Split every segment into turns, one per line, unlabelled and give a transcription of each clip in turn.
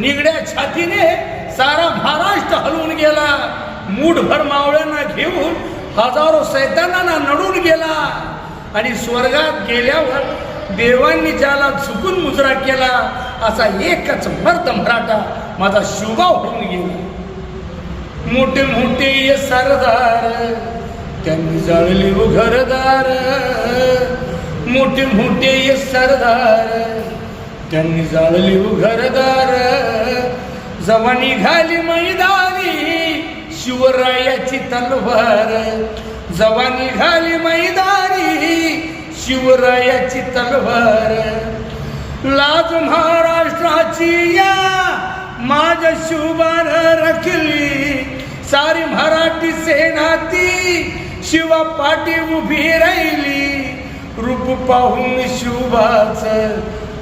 निगड्या छातीने सारा महाराष्ट्र हलवून गेला. मूठभर मावळ्यांना घेऊन हजारो सैतानांना नडून गेला. आणि स्वर्गात गेल्यावर देवांनी ज्याला झुकून मुजरा केला असा एकच मर्द मराठा माझा शुभा होऊन गेला. मोठे मोठे सरदार त्यांनी जाळली उघरदार हो मोठे मोठे सरदार त्यांनी जाळली उघरदार हो जवानी घाली मैदानी शिवरायाची तलवार. जवानी निघाली मैदानी शिवरायाची तलवार. लाज महाराष्ट्राची या माझ्या शिवबार रखली. सारी मराठी सेना ती शिवा पाठी उभी राहिली. रूप पाहून शिवबाच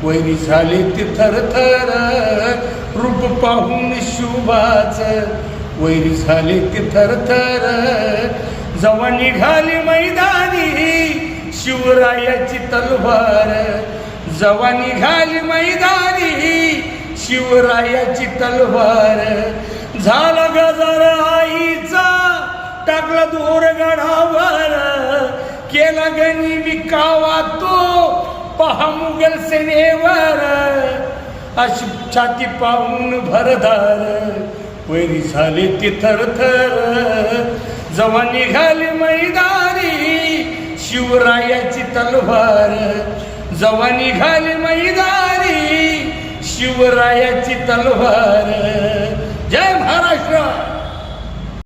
वैरी झाली ती थरथर. पाहून शुभाच. वैर झाली ती थरथर. जवा निघाली मैदानी शिवरायाची तलवार. जवा निघाली मैदानी शिवरायाची तलवार. झाला गजर आईचा टाकला दूर गडावर केला गणी विकावा तो पहा मुघल सेनेवर. अशी छाती पाहून भरदार वैरी झाली ती थरथर. जवा निघाली मैदारी शिवरायाची तलवार. जवा निघाली मैदारी शिवरायाची तलवार.